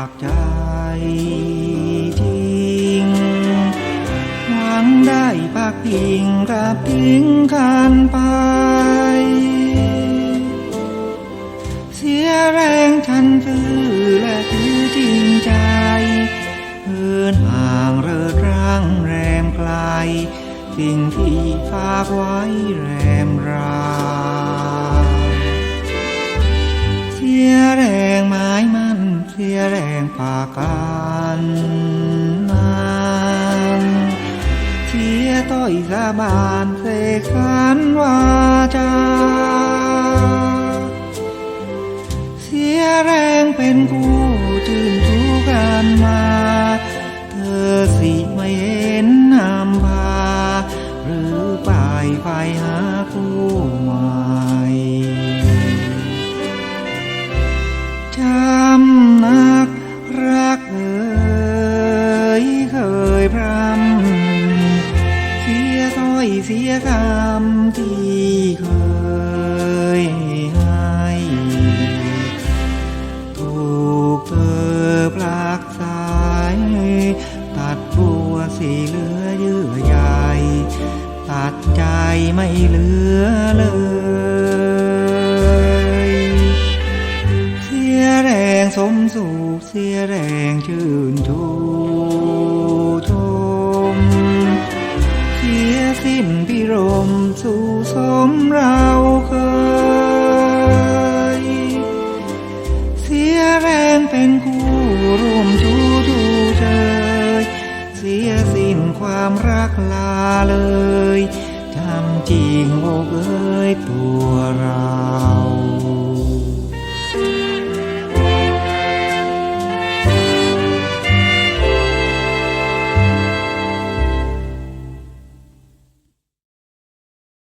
เสียากใจจริงหวังได้ปากพิงกับทิ้งกันไป เสียแรงฉันซื้อและถือจริงใจเหินห่างเริดร่างแรมไกล สิ่งที่ฝากไว้แรมรา อาการนั้นเทียต่อยสะบานเสกสรนวาจา เสียแรงเป็นกู้จื่นทุกันมา เธอสิไม่เห็นนำพา หรือไปไปหา คำที่เคยให้ถูกเธอปลากสาย ตัดบัวสีเหลือเยื่อใยตัดใจไม่เหลือเลยเสียแรงสมสูขเสียแรงชื่นชูชมเสียสิ้น ร่มสู่สมเราเคย เสียแรงเป็นคู่ร่วมชูดูเจยเสียสิ้นความรักลาเลยทำจริงโอ้เอ้ยตัวเรา